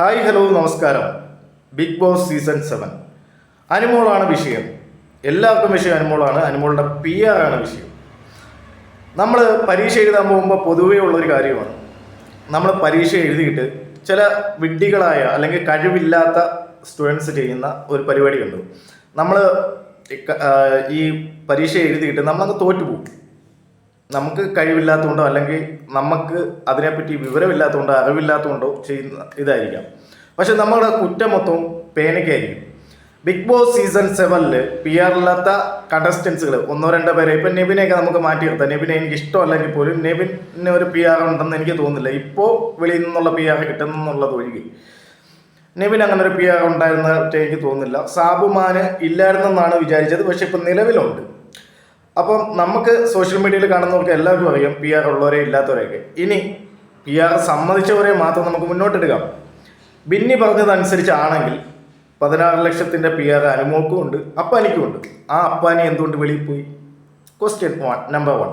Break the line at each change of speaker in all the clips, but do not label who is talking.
Hi hello നമസ്കാരം. Bigg Boss season seven. അനുമോളാണ് വിഷയം. എല്ലാവർക്കും വിഷയം അനുമോളാണ്. അനുമോളുടെ പി ആർ ആണ് വിഷയം. നമ്മൾ പരീക്ഷ എഴുതാൻ പോകുമ്പോൾ പൊതുവേ ഉള്ളൊരു കാര്യമാണ്. നമ്മൾ പരീക്ഷ എഴുതിയിട്ട് ചില വിഡ്ഢികളായ അല്ലെങ്കിൽ കഴിവില്ലാത്ത സ്റ്റുഡൻസ് ചെയ്യുന്ന ഒരു പരിപാടി നമ്മൾ ഈ പരീക്ഷ എഴുതിയിട്ട് നമ്മളങ്ങ് തോറ്റുപോകും. നമുക്ക് കഴിവില്ലാത്തതുകൊണ്ടോ അല്ലെങ്കിൽ നമുക്ക് അതിനെപ്പറ്റി വിവരമില്ലാത്തതുകൊണ്ടോ അറിവില്ലാത്തതുകൊണ്ടോ ചെയ്യുന്ന ഇതായിരിക്കാം. പക്ഷെ നമ്മുടെ കുറ്റം മൊത്തവും പേനയ്ക്കായിരിക്കും. ബിഗ് ബോസ് സീസൺ സെവനിൽ പി ആർ ഇല്ലാത്ത കണ്ടസ്റ്റൻസുകൾ ഒന്നോ രണ്ടോ പേരെ ഇപ്പം നെബിനെയൊക്കെ നമുക്ക് മാറ്റി നിർത്താം. നെബിനെ എനിക്ക് ഇഷ്ടമല്ലെങ്കിൽ പോലും നെബിന് ഒരു പി ആർ ഉണ്ടെന്ന് എനിക്ക് തോന്നുന്നില്ല. ഇപ്പോൾ വെളിയിൽ നിന്നുള്ള പി ആർ കിട്ടുന്നുള്ളത് ഒഴികെ. നെബിൻ അങ്ങനെ ഒരു പി ആർ ഉണ്ടായിരുന്നിട്ട് എനിക്ക് തോന്നുന്നില്ല. സാബുമാന് ഇല്ലായിരുന്നെന്നാണ് വിചാരിച്ചത്. പക്ഷെ ഇപ്പം നിലവിലുണ്ട്. അപ്പം നമുക്ക് സോഷ്യൽ മീഡിയയിൽ കാണുന്നവർക്ക് എല്ലാവർക്കും അറിയാം പി ആർ ഉള്ളവരെ ഇല്ലാത്തവരെയൊക്കെ. ഇനി പി ആർ സമ്മതിച്ചവരെ മാത്രം നമുക്ക് മുന്നോട്ടെടുക്കാം. ബിന്നി പറഞ്ഞതനുസരിച്ചാണെങ്കിൽ പതിനാറ് ലക്ഷത്തിന്റെ പി ആർ അനുമോക്കും ഉണ്ട് അപ്പാനിക്കും ഉണ്ട്. ആ അപ്പാനി എന്തുകൊണ്ട് വെളിയിൽ പോയി? ക്വസ്റ്റ്യൻ വൺ നമ്പർ വൺ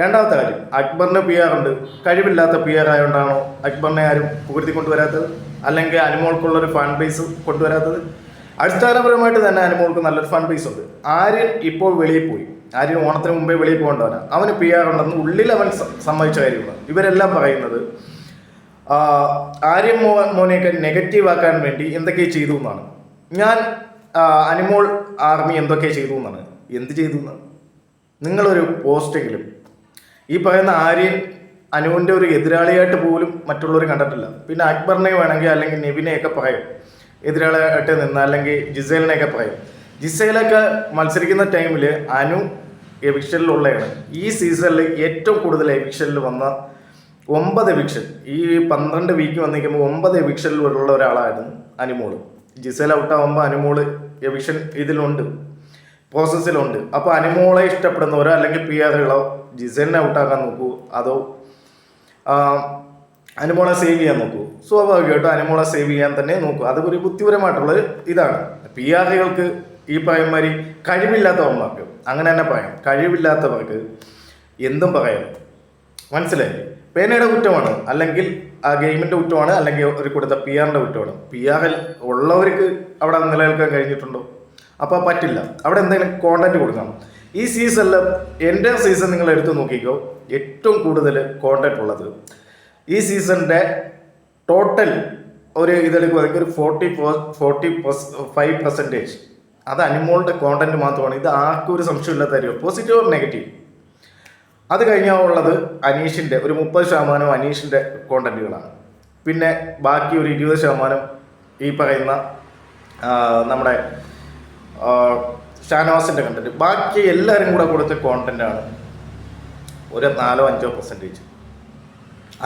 രണ്ടാമത്തെ കാര്യം അക്ബറിന് പി ആർ ഉണ്ട്. കഴിവില്ലാത്ത പി ആർ ആയതുകൊണ്ടാണോ അക്ബറിനെ ആരും പുകഴ്ത്തി കൊണ്ടുവരാത്തത്? അല്ലെങ്കിൽ അനുമോൾക്കുള്ളൊരു ഫണ്ട് ബേസ് കൊണ്ടുവരാത്തത്? അടിസ്ഥാനപരമായിട്ട് തന്നെ അനുമോൾക്ക് നല്ലൊരു ഫണ്ട് ബേസ് ഉണ്ട്. ആര്യൻ ഇപ്പോൾ വെളിയിൽ പോയി. ആര്യൻ ഓണത്തിന് മുമ്പേ വെളിയിൽ പോകേണ്ടവനാ. അവന് പി ആർ ഉണ്ടെന്ന് ഉള്ളിൽ അവൻ സമ്മതിച്ച കാര്യമാണ്. ഇവരെല്ലാം പറയുന്നത് ആര്യൻ മോ മോനെയൊക്കെ നെഗറ്റീവ് ആക്കാൻ വേണ്ടി എന്തൊക്കെ ചെയ്തു എന്നാണ്. ഞാൻ അനിമോൾ ആർമി എന്തൊക്കെ ചെയ്തു എന്നാണ്. എന്ത് ചെയ്തു എന്നാണ്. നിങ്ങളൊരു പോസ്റ്റെങ്കിലും ഈ പറയുന്ന ആര്യൻ അനുവിന്റെ ഒരു എതിരാളിയായിട്ട് പോലും മറ്റുള്ളവർ കണ്ടിട്ടില്ല. പിന്നെ അക്ബറിനെ വേണമെങ്കിൽ അല്ലെങ്കിൽ നെവിനെയൊക്കെ പറയും. എതിരാളിയായിട്ട് നിന്ന് അല്ലെങ്കിൽ ജിസേലിനെയൊക്കെ പറയും. ജിസേലൊക്കെ മത്സരിക്കുന്ന ടൈമിൽ അനു എവിക്ഷനിലുള്ളതാണ് ഈ സീസണിൽ ഏറ്റവും കൂടുതൽ എവിക്ഷനിൽ വന്ന ഒമ്പത് എവിക്ഷൻ ഈ പന്ത്രണ്ട് വീക്ക് വന്നിരിക്കുമ്പോൾ ഒമ്പത് എവിക്ഷനിൽ ഉള്ള ഒരാളായിരുന്നു അനിമോൾ. ജിസേൽ ഔട്ടാകുമ്പോൾ അനിമോൾ എവിക്ഷൻ ഇതിലുണ്ട്. പ്രോസസ്സിലുണ്ട് അപ്പോൾ അനിമോളെ ഇഷ്ടപ്പെടുന്നവരോ അല്ലെങ്കിൽ പി ആറുകളോ ജിസേലിനെ ഔട്ടാക്കാൻ നോക്കൂ. അതോ അനിമോളെ അനുമോളെ സേവ് ചെയ്യാൻ നോക്കൂ. സ്വാഭാവികമായിട്ടും അനുമോളെ സേവ് ചെയ്യാൻ തന്നെ നോക്കൂ. അത് ഒരു ബുദ്ധിപരമായിട്ടുള്ള ഇതാണ്. പി ആറുകൾക്ക് ഈ പറയുമാതിരി കഴിവില്ലാത്തവന്മാർക്ക് അങ്ങനെ തന്നെ പറയാം. കഴിവില്ലാത്തവർക്ക് എന്തും പറയാം. മനസ്സിലായി? പേനയുടെ കുറ്റമാണ്. അല്ലെങ്കിൽ ആ ഗെയിമിന്റെ കുറ്റമാണ്. അല്ലെങ്കിൽ ഒരു കൊടുത്ത പി ആറിന്റെ കുറ്റമാണ്. പി ആറിൽ ഉള്ളവർക്ക് അവിടെ നിലനിൽക്കാൻ കഴിഞ്ഞിട്ടുണ്ടോ? അപ്പോൾ പറ്റില്ല. അവിടെ എന്തെങ്കിലും കോണ്ടന്റ് കൊടുക്കണം. ഈ സീസണിൽ എന്റെ സീസൺ നിങ്ങൾ എടുത്തു നോക്കിക്കോ. ഏറ്റവും കൂടുതൽ കോണ്ടന്റ് ഉള്ളത്. ഈ സീസണിന്റെ ടോട്ടൽ ഒരു ഇതെടുക്കുവാണെങ്കിൽ ഒരു ഫോർട്ടി ഫോർട്ടി ഫൈവ് പെർസെന്റേജ് അത് അനിമോളുടെ കോണ്ടന്റ് മാത്രമാണ്. ഇത് ആർക്കും ഒരു സംശയമില്ലാത്ത കാര്യം പോസിറ്റീവ് ഓർ നെഗറ്റീവ് അത് കഴിഞ്ഞാൽ ഉള്ളത് അനീഷിന്റെ ഒരു മുപ്പത് ശതമാനം അനീഷിന്റെ കോണ്ടന്റുകളാണ് പിന്നെ ബാക്കി ഒരു ഇരുപത് ശതമാനം ഈ പറയുന്ന നമ്മുടെ ഷാനവാസിന്റെ കണ്ടന്റ് ബാക്കി എല്ലാവരും കൂടെ കൊടുത്ത കോണ്ടന്റാണ് ഒരു നാലോ അഞ്ചോ പെർസെന്റേജ്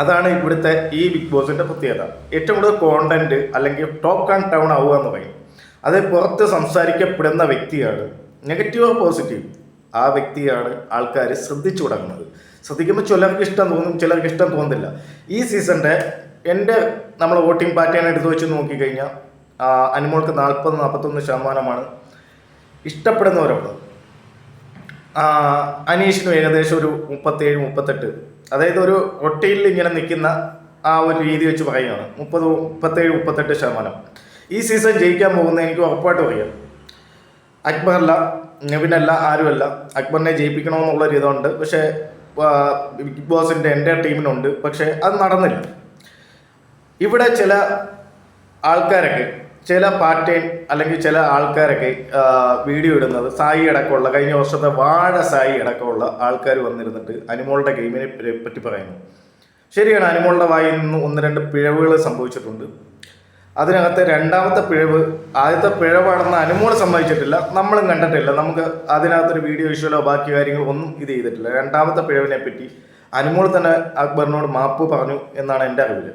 അതാണ് ഇവിടുത്തെ ഈ ബിഗ് ബോസിന്റെ പ്രത്യേകത. ഏറ്റവും കൂടുതൽ കോണ്ടന്റ് അല്ലെങ്കിൽ ടോപ്പ് ആൻഡ് ടൗൺ ആവുക എന്ന് പറയും. അത് പുറത്ത് സംസാരിക്കപ്പെടുന്ന വ്യക്തിയാണ് നെഗറ്റീവ് ഓർ പോസിറ്റീവ് ആ വ്യക്തിയാണ് ആൾക്കാർ ശ്രദ്ധിച്ചു തുടങ്ങുന്നത്. ശ്രദ്ധിക്കുമ്പോൾ ചിലർക്ക് ഇഷ്ടം തോന്നും ചിലർക്ക് ഇഷ്ടം തോന്നുന്നില്ല. ഈ സീസണിന്റെ എന്റെ നമ്മൾ വോട്ടിംഗ് പാറ്റേൺ എടുത്ത് വെച്ച് നോക്കിക്കഴിഞ്ഞാൽ അനുമോൾക്ക് നാൽപ്പത് നാൽപ്പത്തൊന്ന് ശതമാനമാണ് ഇഷ്ടപ്പെടുന്നവരുള്ളത്. ആ, അനീഷിനും ഏകദേശം ഒരു മുപ്പത്തേഴ് മുപ്പത്തെട്ട്. അതായത് ഒരു ഒട്ടയിൽ ഇങ്ങനെ നിൽക്കുന്ന ആ ഒരു രീതി വെച്ച് പറയുകയാണ്. മുപ്പത് മുപ്പത്തേഴ് മുപ്പത്തെട്ട് ശതമാനം. ഈ സീസൺ ജയിക്കാൻ പോകുന്ന എനിക്ക് ഉറപ്പായിട്ടും അറിയാം അക്ബറല്ല നെവിനല്ല ആരുമല്ല. അക്ബറിനെ ജയിപ്പിക്കണമെന്നുള്ള ഒരു ഇതുണ്ട്. പക്ഷേ ബിഗ് ബോസിന്റെ എന്റെ ടീമിനുണ്ട്. പക്ഷേ അത് നടന്നില്ല. ഇവിടെ ചില ആൾക്കാരൊക്കെ ചില പാറ്റേൺ അല്ലെങ്കിൽ ചില ആൾക്കാരൊക്കെ വീഡിയോ ഇടുന്നത് സായി അടക്കമുള്ള കഴിഞ്ഞ വർഷത്തെ വാഴ സായി അടക്കമുള്ള ആൾക്കാർ വന്നിരുന്നിട്ട് അനിമോളുടെ ഗെയിമിനെ പറ്റി പറയുന്നു. ശരിയാണ് അനിമോളുടെ വായിൽ നിന്ന് ഒന്ന് രണ്ട് പിഴവുകൾ സംഭവിച്ചിട്ടുണ്ട്. അതിനകത്ത് രണ്ടാമത്തെ പിഴവ് ആദ്യത്തെ പിഴവാണെന്ന് അനുമോളം സമ്മതിച്ചിട്ടില്ല നമ്മളും കണ്ടിട്ടില്ല. നമുക്ക് അതിനകത്തൊരു വീഡിയോ ഇഷ്യൂലോ ബാക്കി കാര്യങ്ങളോ ഒന്നും ഇത് ചെയ്തിട്ടില്ല. രണ്ടാമത്തെ പിഴവിനെ പറ്റി അനുമോൾ തന്നെ അക്ബറിനോട് മാപ്പ് പറഞ്ഞു എന്നാണ് എന്റെ അറിവിൽ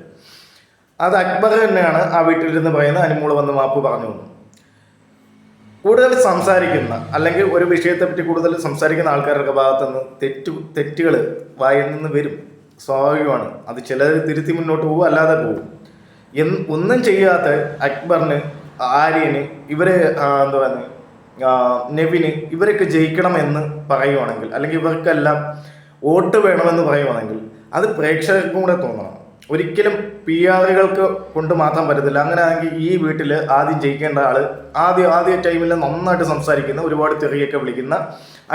അത് അക്ബർ തന്നെയാണ് ആ വീട്ടിലിരുന്ന് പറയുന്നത് അനുമോൾ വന്ന് മാപ്പ് പറഞ്ഞു എന്ന് കൂടുതൽ സംസാരിക്കുന്ന അല്ലെങ്കിൽ ഒരു വിഷയത്തെ പറ്റി കൂടുതൽ സംസാരിക്കുന്ന ആൾക്കാരുടെ ഭാഗത്തു നിന്ന് തെറ്റ് തെറ്റുകൾ വായിൽ നിന്ന് വരും. സ്വാഭാവികമാണ്. അത് ചിലർ തിരുത്തി മുന്നോട്ട് പോകും അല്ലാതെ പോകും ഒന്നും ചെയ്യാത്ത അക്ബറിന് ആര്യന് ഇവരെ എന്താ പറയുക നെവിന് ഇവരൊക്കെ ജയിക്കണമെന്ന് പറയുവാണെങ്കിൽ അല്ലെങ്കിൽ ഇവർക്കെല്ലാം വോട്ട് വേണമെന്ന് പറയുവാണെങ്കിൽ അത് പ്രേക്ഷകർക്കും കൂടെ തോന്നണം. ഒരിക്കലും പി ആറുകൾക്ക് കൊണ്ട് മാത്രം പറ്റത്തില്ല. അങ്ങനെ ആണെങ്കിൽ ഈ വീട്ടിൽ ആദ്യം ജയിക്കേണ്ട ആൾ ആദ്യം ആദ്യ ടൈമിൽ നന്നായിട്ട് സംസാരിക്കുന്ന ഒരുപാട് തെറിയൊക്കെ വിളിക്കുന്ന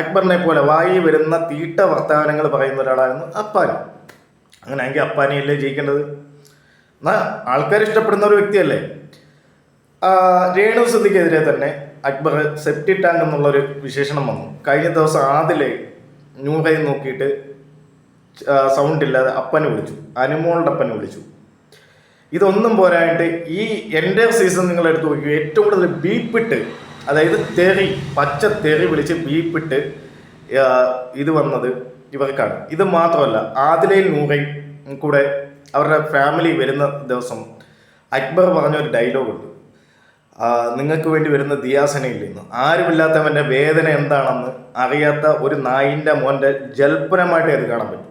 അക്ബറിനെ പോലെ വായി വരുന്ന തീട്ട വർത്തമാനങ്ങൾ പറയുന്ന ഒരാളായിരുന്നു അപ്പാനി. അങ്ങനെയാണെങ്കിൽ അപ്പാനിയല്ലേ ജയിക്കേണ്ടത്? എന്നാ ആൾക്കാർ ഇഷ്ടപ്പെടുന്ന ഒരു വ്യക്തിയല്ലേ രേണു സിദ്ധിക്കെതിരെ തന്നെ അക്ബർ സെപ്റ്റി ടാങ്ക് എന്നുള്ളൊരു വിശേഷണം വന്നു. കഴിഞ്ഞ ദിവസം ആദിലെ ന്യൂഹയെ നോക്കിയിട്ട് സൗണ്ട് ഇല്ലാതെ അപ്പനെ വിളിച്ചു. അനുമോളുടെ അപ്പനെ വിളിച്ചു. ഇതൊന്നും പോരായിട്ട് ഈ എന്റെ സീസൺ നിങ്ങൾ എടുത്തു നോക്കി ഏറ്റവും കൂടുതൽ ബീപ്പിട്ട് അതായത് തെറി പച്ച തെറി വിളിച്ച് ബീപ്പിട്ട് ഇത് വന്നത് ഇവർക്കാണ്. ഇത് മാത്രമല്ല ആദിലയിൽ നൂറയും കൂടെ അവരുടെ ഫാമിലി വരുന്ന ദിവസം അക്ബർ പറഞ്ഞൊരു ഡയലോഗുണ്ട് നിങ്ങൾക്ക് വേണ്ടി വരുന്ന ദിയാസനയിൽ നിന്ന് ആരുമില്ലാത്തവന്റെ വേദന എന്താണെന്ന് അറിയാത്ത ഒരു നായിന്റെ മോന്റെ ജൽപ്പനമായിട്ട് അത് കാണാൻ പറ്റും.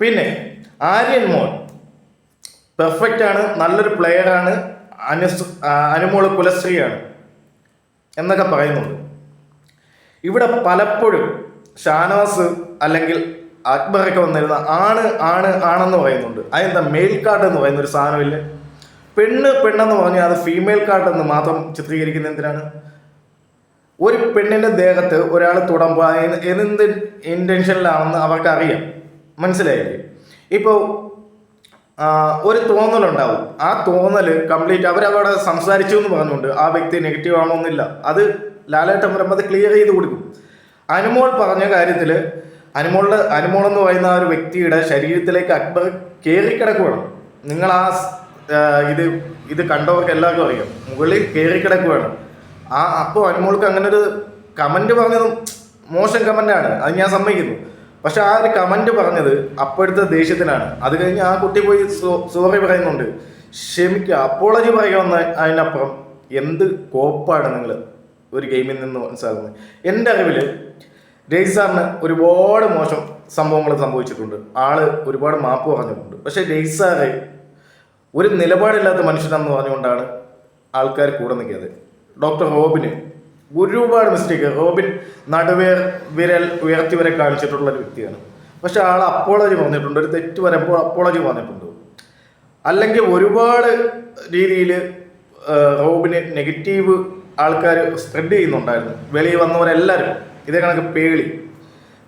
പിന്നെ ആര്യൻ മോൻ പെർഫെക്റ്റ് ആണ് നല്ലൊരു പ്ലെയർ ആണ് അനുസ് അനുമോൾ കുലശ്രീയാണ് എന്നൊക്കെ പറയുന്നുണ്ട്. ഇവിടെ പലപ്പോഴും ഷാനവാസ് അല്ലെങ്കിൽ അക്ബറൊക്കെ വന്നിരുന്ന ആണ് ആണ് ആണെന്ന് പറയുന്നുണ്ട്. അതെന്താ മെയിൽ കാർഡ് എന്ന് പറയുന്ന ഒരു സാധനമില്ലേ പെണ്ണ് പെണ്ണെന്ന് പറഞ്ഞാൽ അത് ഫീമെയിൽ കാർഡ് എന്ന് മാത്രം ചിത്രീകരിക്കുന്ന എന്തിനാണ്? ഒരു പെണ്ണിന്റെ ദേഹത്ത് ഒരാൾ തുടമ്പുക അതിന് എന്ത് ഇന്റൻഷനിലാണെന്ന് അവർക്ക് അറിയാം. മനസ്സിലായില്ലേ? ഇപ്പോൾ ഒരു തോന്നലുണ്ടാവും. ആ തോന്നൽ കംപ്ലീറ്റ് അവരവിടെ സംസാരിച്ചു എന്ന് പറഞ്ഞുകൊണ്ട് ആ വ്യക്തി നെഗറ്റീവ് ആണോന്നില്ല അത് ലാലേട്ടൻ വരുമ്പോൾ അത് ക്ലിയർ ചെയ്ത് കൊടുക്കും. അനുമോൾ പറഞ്ഞ കാര്യത്തിൽ അനുമോളുടെ അനുമോൾ എന്ന് പറയുന്ന ആ ഒരു വ്യക്തിയുടെ ശരീരത്തിലേക്ക് അക്ബർ കയറിക്കിടക്കുകയാണ് നിങ്ങൾ ആ ഇത് ഇത് കണ്ടവർക്ക് എല്ലാവർക്കും അറിയാം. മുകളിൽ കയറിക്കിടക്കുകയാണ് ആ അപ്പോൾ അനുമോൾക്ക് അങ്ങനെ ഒരു കമന്റ് പറഞ്ഞതും മോശം കമന്റാണ് അത് ഞാൻ സമ്മതിക്കുന്നു. പക്ഷെ ആ ഒരു കമന്റ് പറഞ്ഞത് അപ്പോഴത്തെ ദേഷ്യത്തിനാണ് അത് കഴിഞ്ഞ് ആ കുട്ടി പോയി സോറി പറയുന്നുണ്ട്. ക്ഷമിക്കുക അപ്പോളജി പറയുമെന്ന് അതിനപ്പുറം എന്ത് കോപ്പാണ് നിങ്ങൾ ഒരു ഗെയിമിൽ നിന്ന് മനസ്സിലാക്കുന്നത്? എന്റെ അറിവിൽ രജിസാറിന് ഒരുപാട് മോശം സംഭവങ്ങൾ സംഭവിച്ചിട്ടുണ്ട്. ആൾ ഒരുപാട് മാപ്പ് പറഞ്ഞിട്ടുണ്ട്. പക്ഷെ രജിസാറ് ഒരു നിലപാടില്ലാത്ത മനുഷ്യനാണെന്ന് പറഞ്ഞുകൊണ്ടാണ് ആൾക്കാർ കൂടെ നിൽക്കിയത് ഡോക്ടർ റോബിന് ഒരുപാട് മിസ്റ്റേക്ക് റോബിൻ നടുവേർ വിരൽ ഉയർത്തി വരെ കാണിച്ചിട്ടുള്ള ഒരു വ്യക്തിയാണ്. പക്ഷെ ആൾ അപ്പോളജി പറഞ്ഞിട്ടുണ്ട്. ഒരു തെറ്റ് വരുമ്പോൾ അപ്പോളജി പറഞ്ഞിട്ടുണ്ട്. അല്ലെങ്കിൽ ഒരുപാട് രീതിയിൽ റോബിന് നെഗറ്റീവ് ആൾക്കാർ സ്പ്രെഡ് ചെയ്യുന്നുണ്ടായിരുന്നു. വെളിയിൽ വന്നവരെല്ലാവരും ഇതേ കണക്ക് പേളി.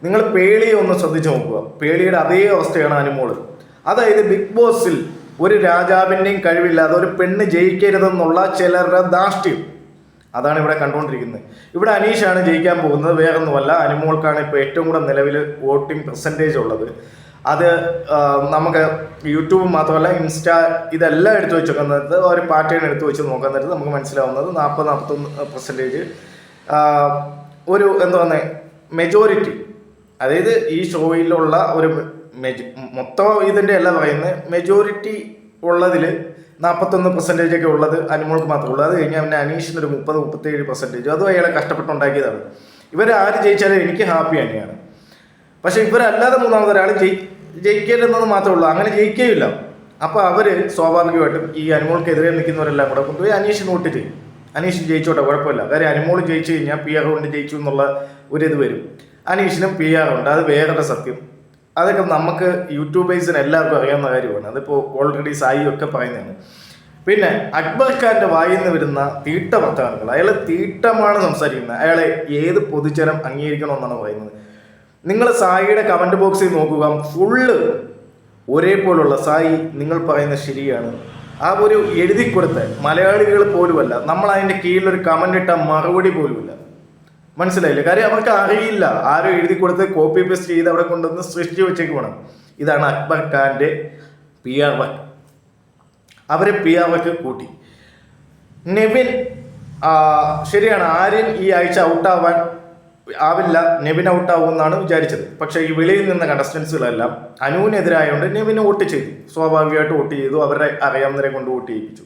നിങ്ങൾ പേളിയെ ഒന്ന് ശ്രദ്ധിച്ചു നോക്കുക. പേളിയുടെ അതേ അവസ്ഥയാണ് അനുമോൾ അതായത് ബിഗ് ബോസിൽ ഒരു രാജാവിന്റെയും കഴിവില്ലാതെ ഒരു പെണ്ണ് ജയിക്കരുതെന്നുള്ള ചിലരുടെ ധാഷ്ട്യം അതാണ് ഇവിടെ കണ്ടുകൊണ്ടിരിക്കുന്നത്. ഇവിടെ അനീഷാണ് ജയിക്കാൻ പോകുന്നത്. വേറെ ഒന്നുമല്ല അനുമോൾക്കാണ് ഇപ്പോൾ ഏറ്റവും കൂടെ നിലവിൽ വോട്ടിംഗ് പെർസെന്റേജ് ഉള്ളത്. അത് നമുക്ക് യൂട്യൂബ് മാത്രമല്ല ഇൻസ്റ്റാ ഇതെല്ലാം എടുത്തു വെച്ച് നോക്കുന്നത് ഒരു പാറ്റേൺ എടുത്തു വെച്ച് നോക്കാൻ നേരത്ത് നമുക്ക് മനസ്സിലാവുന്നത് നാൽപ്പത് നാൽപ്പത്തൊന്ന് പെർസെന്റേജ് ഒരു എന്താ പറയുക മെജോറിറ്റി അതായത് ഈ ഷോയിലുള്ള ഒരു മെജ മൊത്തം ഇതിന്റെ അല്ല പറയുന്നത് മെജോറിറ്റി ഉള്ളതിൽ നാൽപ്പത്തൊന്ന് പെർസെന്റേജ് ഒക്കെ ഉള്ളത് അനുമോൾക്ക് മാത്രമേ ഉള്ളൂ. അത് കഴിഞ്ഞാൽ പിന്നെ അനീഷിന് ഒരു മുപ്പത് മുപ്പത്തേഴ് പെർസെന്റേജ് അതും അയാളെ കഷ്ടപ്പെട്ടുണ്ടാക്കിയതാണ്. ഇവർ ആര് ജയിച്ചാലും എനിക്ക് ഹാപ്പി തന്നെയാണ്. പക്ഷേ ഇവരല്ലാതെ മൂന്നാമത് ഒരാൾ ജയി ജയിക്കരുതെന്നത് മാത്രമേ ഉള്ളൂ. അങ്ങനെ ജയിക്കുകയില്ല അപ്പോൾ അവർ സ്വാഭാവികമായിട്ടും ഈ അനുമോൾക്കെതിരെ നിൽക്കുന്നവരെല്ലാം കൂടെ കൊണ്ടുപോയി അനീഷിന് വോട്ട് ചെയ്യും. അനീഷ് ജയിച്ചോട്ടെ കുഴപ്പമില്ല. കാര്യം അനുമോൾ ജയിച്ചു കഴിഞ്ഞാൽ പി ആർ കൊണ്ട് ജയിച്ചു എന്നുള്ള ഒരു വരും. അനീഷിനും പി ആർ ഉണ്ട് അത് വേറെ സത്യം. അതൊക്കെ നമുക്ക് യൂട്യൂബേഴ്സിന് എല്ലാവർക്കും അറിയാവുന്ന കാര്യമാണ്. അതിപ്പോൾ ഓൾറെഡി സായി ഒക്കെ പറയുന്നതാണ്. പിന്നെ അക്ബർ ഖാന്റെ വായിൽ നിന്ന് വരുന്ന തീട്ട വർത്തമാനങ്ങൾ അയാൾ തീട്ടമാണ് സംസാരിക്കുന്നത്. അയാളെ ഏത് പൊതുജനം അംഗീകരിക്കണമെന്നാണ് പറയുന്നത്. നിങ്ങൾ സായിയുടെ കമന്റ് ബോക്സിൽ നോക്കുക ഫുള്ള് ഒരേപോലുള്ള സായി നിങ്ങൾ പറയുന്നത് ശരിയാണ്. ആ ഒരു എഴുതി കൊടുത്ത് മലയാളികൾ പോലുമല്ല. നമ്മൾ അതിന്റെ കീഴിൽ ഒരു കമന്റ് ഇട്ട മറുപടി പോലുമില്ല. മനസ്സിലായില്ലേ? കാര്യം അവർക്ക് അറിയില്ല. ആരും എഴുതി കൊടുത്ത് കോപ്പി പേസ്റ്റ് ചെയ്ത് അവിടെ കൊണ്ടുവന്ന് സൃഷ്ടിച്ച് വെച്ചേക്കുവാണ് ഇതാണ് അക്ബർ ഖാന്റെ പി ആർ വർക്ക് അവരെ പി ആർ വർക്ക് കൂട്ടി. നെവിൻ ശരിയാണ്. ആര്യൻ ഈ ആഴ്ച ഔട്ടാവാൻ ആവില്ല നെവിൻ ഔട്ട് ഔട്ടാവുമെന്നാണ് വിചാരിച്ചത്. പക്ഷേ ഈ വെളിയിൽ നിന്ന കണ്ടസ്റ്റൻസുകളെല്ലാം അനുവിനെതിരായതുകൊണ്ട് നെവിനെ വോട്ട് ചെയ്തു. സ്വാഭാവികമായിട്ട് വോട്ട് ചെയ്തു. അവരെ അറിയാവുന്നവരെ കൊണ്ട് വോട്ട് ചെയ്യിപ്പിച്ചു.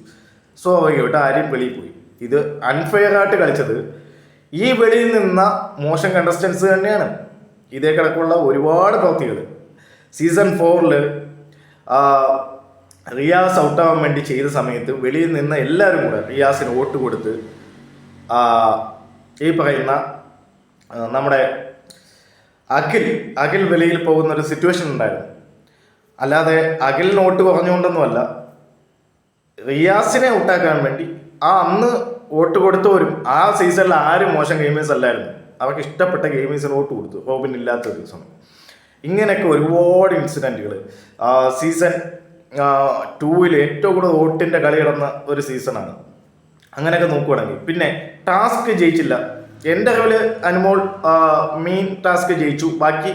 സ്വാഭാവികമായിട്ട് ആരെയും വെളിയിൽ പോയി. ഇത് അൺഫെയർ ആയിട്ട് കളിച്ചത് ഈ വെളിയിൽ നിന്ന മോശം കണ്ടസ്റ്റൻസ് തന്നെയാണ്. ഇതേ കിടക്കുള്ള ഒരുപാട് പ്രവൃത്തികൾ സീസൺ ഫോറിൽ റിയാസ് ഔട്ടാവാൻ വേണ്ടി ചെയ്ത സമയത്ത് വെളിയിൽ നിന്ന എല്ലാവരും കൂടെ റിയാസിന് വോട്ട് കൊടുത്ത് ഈ പറയുന്ന നമ്മുടെ അഖിൽ അഖിൽ വെളിയിൽ പോകുന്ന ഒരു സിറ്റുവേഷൻ ഉണ്ടായിരുന്നു. അല്ലാതെ അഖിൽ നോട്ട് പറഞ്ഞുകൊണ്ടൊന്നുമല്ല റിയാസിനെ ഔട്ടാക്കാൻ വേണ്ടി ആ അന്ന് വോട്ട് കൊടുത്തവരും ആ സീസണിൽ ആരും മോശം ഗെയിമേഴ്സ് അല്ലായിരുന്നു. അവർക്ക് ഇഷ്ടപ്പെട്ട ഗെയിമേഴ്സിന് വോട്ട് കൊടുത്തു. റോബിൻ ഇല്ലാത്ത ഒരു സമയം ഇങ്ങനെയൊക്കെ ഒരുപാട് ഇൻസിഡന്റുകൾ സീസൺ ടൂവിൽ ഏറ്റവും കൂടുതൽ വോട്ടിന്റെ കളി കിടന്ന ഒരു സീസണാണ് അങ്ങനെയൊക്കെ നോക്കുകയാണെങ്കിൽ പിന്നെ ടാസ്ക് ജയിച്ചില്ല. എന്റെ അറിവിൽ അനുമോൾ മെയിൻ ടാസ്ക് ജയിച്ചു. ബാക്കി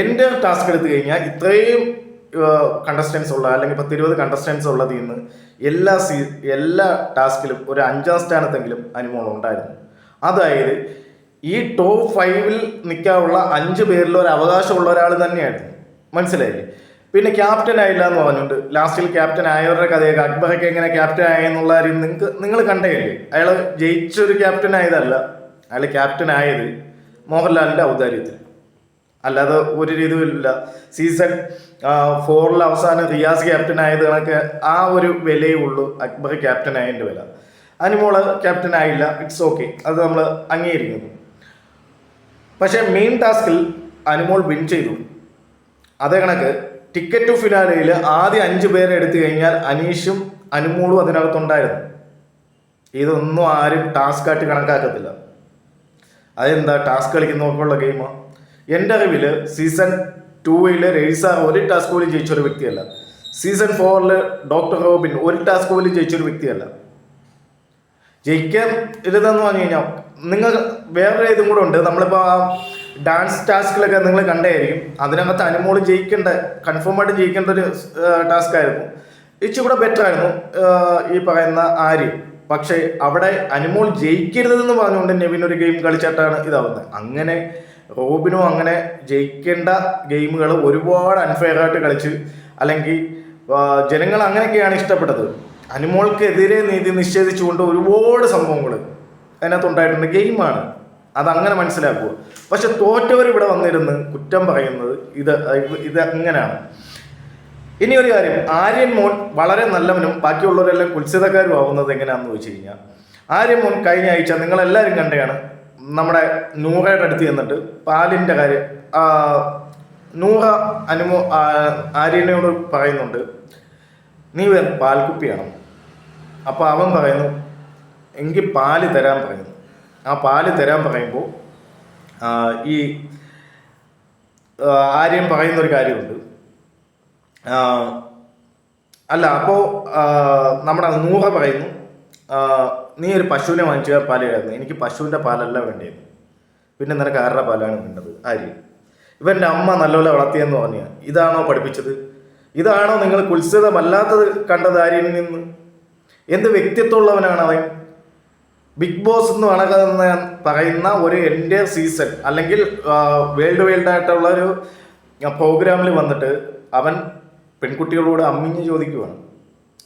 എന്റെ ടാസ്ക് എടുത്തു കഴിഞ്ഞാൽ ഇത്രയും കണ്ടസ്റ്റൻസ് ഉള്ള അല്ലെങ്കിൽ പത്ത് ഇരുപത് കണ്ടസ്റ്റൻസ് ഉള്ളതിൽ നിന്ന് എല്ലാ സീ എല്ലാ ടാസ്കിലും ഒരു അഞ്ചാം സ്ഥാനത്തെങ്കിലും അനുമോൾ ഉണ്ടായിരുന്നു. അതായത് ഈ ടോപ്പ് ഫൈവിൽ നിൽക്കാനുള്ള അഞ്ച് പേരിൽ ഒരു അവകാശമുള്ള ഒരാൾ തന്നെയായിരുന്നു. മനസ്സിലായില്ലേ? പിന്നെ ക്യാപ്റ്റൻ ആയില്ല എന്ന് പറഞ്ഞുകൊണ്ട് ലാസ്റ്റിൽ ക്യാപ്റ്റൻ ആയവരുടെ കഥയൊക്കെ അക്ബറൊക്കെ എങ്ങനെ ക്യാപ്റ്റൻ ആയെന്നുള്ള കാര്യം നിങ്ങൾക്ക് നിങ്ങൾ കണ്ടേ അയാൾ ജയിച്ചൊരു ക്യാപ്റ്റൻ ആയതല്ല. അയാൾ ക്യാപ്റ്റൻ ആയത് മോഹൻലാലിന്റെ ഔദാര്യത്തിൽ. അല്ലാതെ ഒരു രീതിയിലില്ല സീസൺ ഫോറിൽ അവസാനം റിയാസ് ക്യാപ്റ്റൻ ആയത് കണക്ക് ആ ഒരു വിലയേ ഉള്ളൂ അക്ബർ ക്യാപ്റ്റൻ ആയതിന്റെ വില. അനുമോൾ ക്യാപ്റ്റൻ ആയില്ല. ഇറ്റ്സ് ഓക്കെ അത് നമ്മൾ അംഗീകരിക്കുന്നു. പക്ഷേ മെയിൻ ടാസ്കിൽ അനുമോൾ വിൻ ചെയ്തു. അതേ കണക്ക് ടിക്കറ്റ് ടു ഫിനാലയിൽ ആദ്യ അഞ്ച് പേരെ എടുത്തു കഴിഞ്ഞാൽ അനീഷും അനുമോളും അതിനകത്തുണ്ടായിരുന്നു. ഇതൊന്നും ആരും ടാസ്ക് ആയിട്ട് കണക്കാക്കത്തില്ല. അതെന്താ ടാസ്ക് കളിക്കുന്നവർക്കുള്ള ഗെയിമാണ് എന്റെ അറിവിൽ സീസൺ ടൂവിൽ രജിസാർ ഒരു ടാസ്ക് പോലും ജയിച്ച ഒരു വ്യക്തിയല്ല. സീസൺ ഫോറിൽ ഡോക്ടർ റോബിൻ ഒരു ടാസ്ക് പോലും ജയിച്ച ഒരു വ്യക്തിയല്ല. ജയിക്കാൻ ഇരുതെന്ന് പറഞ്ഞു കഴിഞ്ഞാൽ നിങ്ങൾ വേറൊരു ഇതും കൂടെ ഉണ്ട്. നമ്മളിപ്പോൾ ആ ഡാൻസ് ടാസ്കിലൊക്കെ നിങ്ങൾ കണ്ടായിരിക്കും. അതിനകത്ത് അനുമോൾ ജയിക്കേണ്ട കൺഫേം ആയിട്ട് ജയിക്കേണ്ട ഒരു ടാസ്ക് ആയിരുന്നു. ഇച്ചിരി ബെറ്റർ ആയിരുന്നു ഈ പറയുന്ന ആര് പക്ഷേ അവിടെ അനുമോൾ ജയിക്കരുതെന്ന് പറഞ്ഞുകൊണ്ട് നെവിൻ ഒരു ഗെയിം കളിച്ചിട്ടാണ് ഇതാവുന്നത്. അങ്ങനെ റോബിനും അങ്ങനെ ജയിക്കേണ്ട ഗെയിമുകൾ ഒരുപാട് അൺഫെയർ ആയിട്ട് കളിച്ച് അല്ലെങ്കിൽ ജനങ്ങൾ അങ്ങനെയൊക്കെയാണ് ഇഷ്ടപ്പെട്ടത്. അനുമോൾക്കെതിരെ നീതി നിഷേധിച്ചുകൊണ്ട് ഒരുപാട് സംഭവങ്ങൾ അതിനകത്തുണ്ടായിട്ടുണ്ട്. ഗെയിമാണ് അതങ്ങനെ മനസ്സിലാക്കുക. പക്ഷെ തോറ്റവർ ഇവിടെ വന്നിരുന്ന് കുറ്റം പറയുന്നത് ഇത് ഇത് അങ്ങനെയാണ്. ഇനി ഒരു കാര്യം ആര്യൻ മോൻ വളരെ നല്ലവനും ബാക്കിയുള്ളവരെല്ലാം കുത്സിതക്കാരും ആവുന്നത് എങ്ങനെയാണെന്ന് വെച്ച് കഴിഞ്ഞാൽ ആര്യൻ മോൻ കഴിഞ്ഞ ആഴ്ച നിങ്ങളെല്ലാവരും കണ്ടെയാണ് നമ്മുടെ നൂറയുടെ അടുത്ത് ചെന്നിട്ട് പാലിന്റെ കാര്യം നൂറ അനുമോ ആര്യനോട് പറയുന്നുണ്ട് നീ വേറെ പാൽക്കുപ്പിയാണ്? അപ്പോൾ അവൻ പറയുന്നു എനിക്ക് പാൽ തരാൻ പറയുന്നു. ആ പാൽ തരാൻ പറയുമ്പോൾ ഈ ആര്യം പറയുന്നൊരു കാര്യമുണ്ട്. അല്ല അപ്പോൾ നമ്മുടെ നൂഹ പറയുന്നു. നീ ഒരു പശുവിനെ വാങ്ങിച്ച പാൽ തരായിരുന്നു എനിക്ക് പശുവിന്റെ പാലല്ല വേണ്ടിയത്. പിന്നെ നിനക്ക് ആരുടെ പാലാണ് വേണ്ടത്? ആര്? ഇവന്റെ അമ്മ നല്ലപോലെ വളർത്തിയെന്ന് പറഞ്ഞ ഇതാണോ പഠിപ്പിച്ചത്? ഇതാണോ നിങ്ങൾ കുത്സിതമല്ലാത്തത് കണ്ടത് ആര്യനിൽ നിന്ന്? എന്ത് വ്യക്തിത്വമുള്ളവനാണ് അവൻ? ബിഗ് ബോസ് എന്ന് പറയുന്ന പറയുന്ന ഒരു എന്റെ സീസൺ അല്ലെങ്കിൽ വേൾഡ് വൈൽഡ് ആയിട്ടുള്ള ഒരു പ്രോഗ്രാമിൽ വന്നിട്ട് അവൻ പെൺകുട്ടികളോട് അമ്മിഞ്ഞ് ചോദിക്കുവാണ്.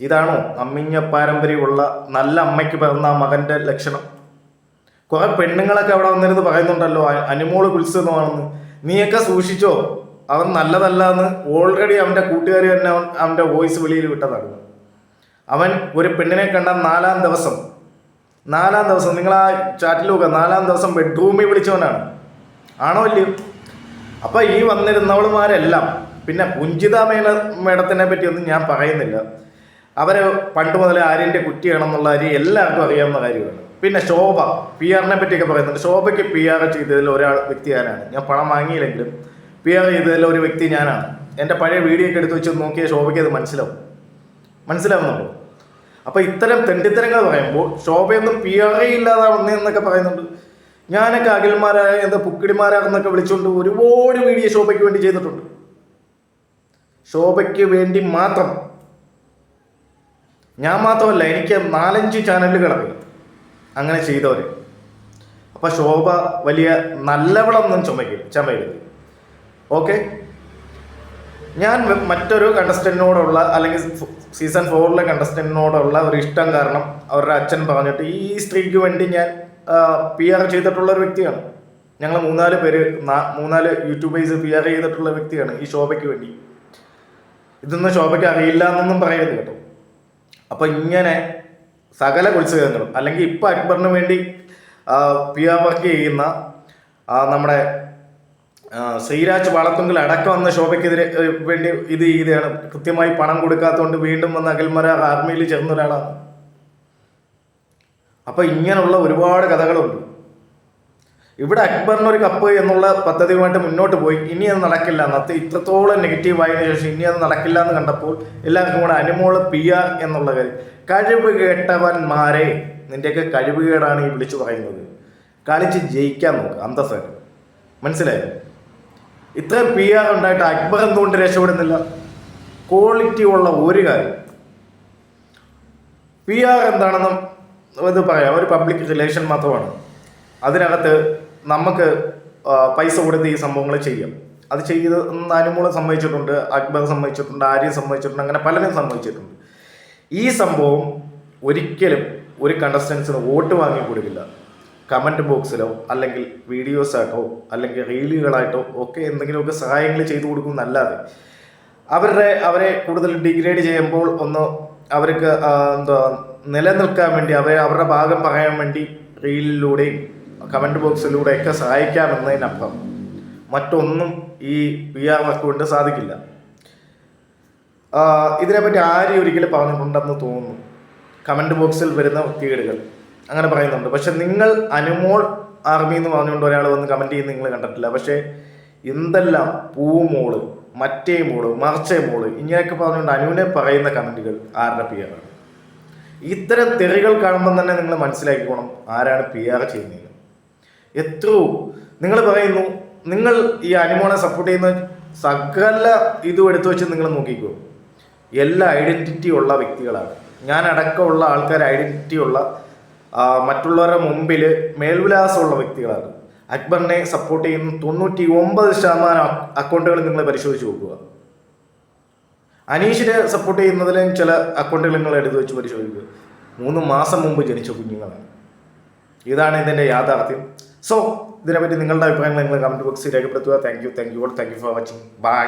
ഇതാണോ അമ്മിഞ്ഞ പാരമ്പര്യമുള്ള നല്ല അമ്മയ്ക്ക് പിറന്ന മകന്റെ ലക്ഷണം? കുറെ പെണ്ണുങ്ങളൊക്കെ അവിടെ വന്നിരുന്ന് പറയുന്നുണ്ടല്ലോ അനുമോൾ കുത്സിതമാണെന്ന് നീയൊക്കെ സൂക്ഷിച്ചോ? അവൻ നല്ലതല്ല എന്ന് ഓൾറെഡി അവന്റെ കൂട്ടുകാർ തന്നെ അവൻ അവന്റെ വോയിസ് വെളിയിൽ വിട്ടതാണ്. അവൻ ഒരു പെണ്ണിനെ കണ്ട നാലാം ദിവസം നാലാം ദിവസം നിങ്ങൾ ആ ചാറ്റിൽ നോക്കുക നാലാം ദിവസം ബെഡ്റൂമിൽ വിളിച്ചവനാണ്. ആണോ ഇല്ലയോ? അപ്പോൾ ഈ വന്നിരുന്നവളുമാരെല്ലാം പിന്നെ പുഞ്ചിത മേന മേഡത്തിനെ പറ്റിയൊന്നും ഞാൻ പറയുന്നില്ല. അവർ പണ്ട് മുതലേ ആര്യന്റെ കുറ്റിയാണെന്നുള്ള കാര്യം എല്ലാവർക്കും അറിയാവുന്ന കാര്യമാണ്. പിന്നെ ശോഭ പി ആറിനെ പറ്റിയൊക്കെ പറയുന്നുണ്ട്. ശോഭയ്ക്ക് പി ആർ ചെയ്തതിൽ ഒരാൾ വ്യക്തി ഞാനാണ്. ഞാൻ പണം വാങ്ങിയില്ലെങ്കിലും പി ആർ ചെയ്തതിൽ ഒരു വ്യക്തി ഞാനാണ്. എന്റെ പഴയ വീഡിയോ ഒക്കെ എടുത്ത് വെച്ച് നോക്കിയാൽ ശോഭയ്ക്ക് അത് മനസ്സിലാവും. മനസ്സിലാവുന്നുണ്ടോ? അപ്പോൾ ഇത്തരം തെണ്ടിത്തരങ്ങൾ പറയുമ്പോൾ ശോഭയൊന്നും പി ആർ ഇല്ലാതെ വന്നതെന്നൊക്കെ പറയുന്നുണ്ട്. ഞാനൊക്കെ അഖിൽമാരായ എന്താ പുക്കിടിമാരാണെന്നൊക്കെ വിളിച്ചുകൊണ്ട് ഒരുപാട് വീഡിയോ ശോഭയ്ക്ക് വേണ്ടി ചെയ്തിട്ടുണ്ട്. ശോഭയ്ക്ക് വേണ്ടി മാത്രം. ഞാൻ മാത്രമല്ല എനിക്ക് നാലഞ്ച് ചാനലുകളായി അങ്ങനെ ചെയ്തവർ അപ്പോൾ ശോഭ വലിയ നല്ലവളൊന്നും ചുമക്കില്ല ചമയരുത് ഓക്കെ? ഞാൻ മറ്റൊരു കണ്ടസ്റ്റന്റിനോടുള്ള അല്ലെങ്കിൽ സീസൺ ഫോറിലെ കണ്ടസ്റ്റന്റിനോടുള്ള ഒരു ഇഷ്ടം കാരണം അവരുടെ അച്ഛൻ പറഞ്ഞിട്ട് ഈ സ്ത്രീക്ക് വേണ്ടി ഞാൻ പി ആർ ചെയ്തിട്ടുള്ള ഒരു വ്യക്തിയാണ്. ഞങ്ങൾ മൂന്നാൽ പേര് മൂന്നാൽ യൂട്യൂബേഴ്സ് പി ആർ ചെയ്തിട്ടുള്ള വ്യക്തിയാണ് ഈ ശോഭയ്ക്ക് വേണ്ടി. ഇതൊന്നും ശോഭയ്ക്ക് അറിയില്ല എന്നൊന്നും പറയരുത് കേട്ടോ. അപ്പൊ ഇങ്ങനെ സകല കുത്സികങ്ങളും അല്ലെങ്കിൽ ഇപ്പൊ അക്ബറിന് വേണ്ടി പി ആർ വർക്ക് ചെയ്യുന്ന നമ്മുടെ ശ്രീരാജ് വളത്തുങ്കിൽ അടക്കം വന്ന ശോഭയ്ക്കെതിരെ വേണ്ടി ഇത് ചെയ്യുകയാണ്. കൃത്യമായി പണം കൊടുക്കാത്തതുകൊണ്ട് വീണ്ടും വന്ന് അകൽമര ആർമിയിൽ ചേർന്ന ഒരാളാണ്. അപ്പൊ ഇങ്ങനെയുള്ള ഒരുപാട് കഥകളുണ്ട്. ഇവിടെ അക്ബറിന് ഒരു കപ്പ് എന്നുള്ള പദ്ധതിയുമായിട്ട് മുന്നോട്ട് പോയി. ഇനി അത് നടക്കില്ല. അന്നത്തെ ഇത്രത്തോളം നെഗറ്റീവ് ആയതിനു ശേഷം ഇനി അത് നടക്കില്ല എന്ന് കണ്ടപ്പോൾ എല്ലാവർക്കും കൂടെ അനുമോൾ പി ആർ എന്നുള്ള കാര്യം. കഴിവ് കേട്ടവന്മാരെ നിന്റെയൊക്കെ കഴിവുകേടാണ് ഈ വിളിച്ചു പറയുന്നത്. കളിച്ച് ജയിക്കാൻ നോക്കുക അന്തസ്സായിട്ട് മനസ്സിലായോ? ഇത്രയും പി ആർ ഉണ്ടായിട്ട് അക്ബർ എന്തുകൊണ്ട് രക്ഷപ്പെടുന്നില്ല? ക്വാളിറ്റി ഉള്ള ഒരു കാര്യം. പി ആർ എന്താണെന്നും ഇത് പറയാം. ഒരു പബ്ലിക് റിലേഷൻ മാത്രമാണ്. അതിനകത്ത് നമുക്ക് പൈസ കൊടുത്ത് ഈ സംഭവങ്ങൾ ചെയ്യാം. അത് ചെയ്ത് അനുമോൾ സംഭവിച്ചിട്ടുണ്ട് അക്ബർ സംഭവിച്ചിട്ടുണ്ട് ആര്യ സംഭവിച്ചിട്ടുണ്ട് അങ്ങനെ പലരും സംഭവിച്ചിട്ടുണ്ട് ഈ സംഭവം ഒരിക്കലും ഒരു കണ്ടസ്റ്റൻസിന് വോട്ട് വാങ്ങി കൊടുക്കില്ല. കമന്റ് ബോക്സിലോ അല്ലെങ്കിൽ വീഡിയോസായിട്ടോ അല്ലെങ്കിൽ റീലുകളായിട്ടോ ഒക്കെ എന്തെങ്കിലുമൊക്കെ സഹായങ്ങൾ ചെയ്തു കൊടുക്കുന്നല്ലാതെ അവരുടെ അവരെ കൂടുതൽ ഡിഗ്രേഡ് ചെയ്യുമ്പോൾ ഒന്ന് അവർക്ക് എന്താ നിലനിൽക്കാൻ വേണ്ടി അവരെ അവരുടെ ഭാഗം പറയാൻ വേണ്ടി റീലിലൂടെയും കമന്റ് ബോക്സിലൂടെയൊക്കെ സഹായിക്കാമെന്നതിനപ്പുറം മറ്റൊന്നും ഈ പി ആർ വർക്ക് കൊണ്ട് സാധിക്കില്ല ഇതിനെപ്പറ്റി ആരും ഒരിക്കലും പറഞ്ഞിട്ടുണ്ടെന്ന് തോന്നുന്നു. കമന്റ് ബോക്സിൽ വരുന്ന വൃത്തികേടുകൾ അങ്ങനെ പറയുന്നുണ്ട്. പക്ഷെ നിങ്ങൾ അനുമോൾ ആർമി എന്ന് പറഞ്ഞുകൊണ്ട് ഒരാൾ വന്ന് കമന്റ് ചെയ്യുന്ന നിങ്ങൾ കണ്ടിട്ടില്ല. പക്ഷേ എന്തെല്ലാം പൂമോൾ മറ്റേ മോൾ മറിച്ചേ മോൾ ഇങ്ങനെയൊക്കെ പറഞ്ഞുകൊണ്ട് അനുവിനെ പറയുന്ന കമന്റുകൾ ആരുടെ പി ആറാണ് ഇത്തരം തെറികൾ കാണുമ്പോൾ തന്നെ നിങ്ങൾ മനസ്സിലാക്കിക്കോണം ആരാണ് പി ആർ ചെയ്യുന്നത്. എത്രയോ. നിങ്ങൾ പറയുന്നു നിങ്ങൾ ഈ അനിമോണെ സപ്പോർട്ട് ചെയ്യുന്ന സകല ഇതും എടുത്തു വെച്ച് നിങ്ങൾ നോക്കിക്കോ. എല്ലാ ഐഡന്റിറ്റി ഉള്ള വ്യക്തികളാണ്. ഞാൻ അടക്കമുള്ള ആൾക്കാർ ഐഡന്റിറ്റി ഉള്ള മറ്റുള്ളവരുടെ മുമ്പിൽ മേൽവിലാസമുള്ള വ്യക്തികളാണ്. അക്ബറിനെ സപ്പോർട്ട് ചെയ്യുന്ന തൊണ്ണൂറ്റി ഒമ്പത് ശതമാനം അക്കൗണ്ടുകൾ നിങ്ങൾ പരിശോധിച്ച് നോക്കുക. അനീഷിനെ സപ്പോർട്ട് ചെയ്യുന്നതിലും ചില അക്കൗണ്ടുകൾ നിങ്ങൾ എടുത്തു വെച്ച് പരിശോധിക്കുക. മൂന്ന് മാസം മുമ്പ് ജനിച്ച കുഞ്ഞുങ്ങളാണ്. ഇതാണ് ഇതിന്റെ യാഥാർത്ഥ്യം. സോ ഇതിനെപ്പറ്റി നിങ്ങളുടെ അഭിപ്രായങ്ങൾ നിങ്ങൾ കമന്റ് ബോക്സിൽ രേഖപ്പെടുത്തുക. Thank you thank you all thank you for watching bye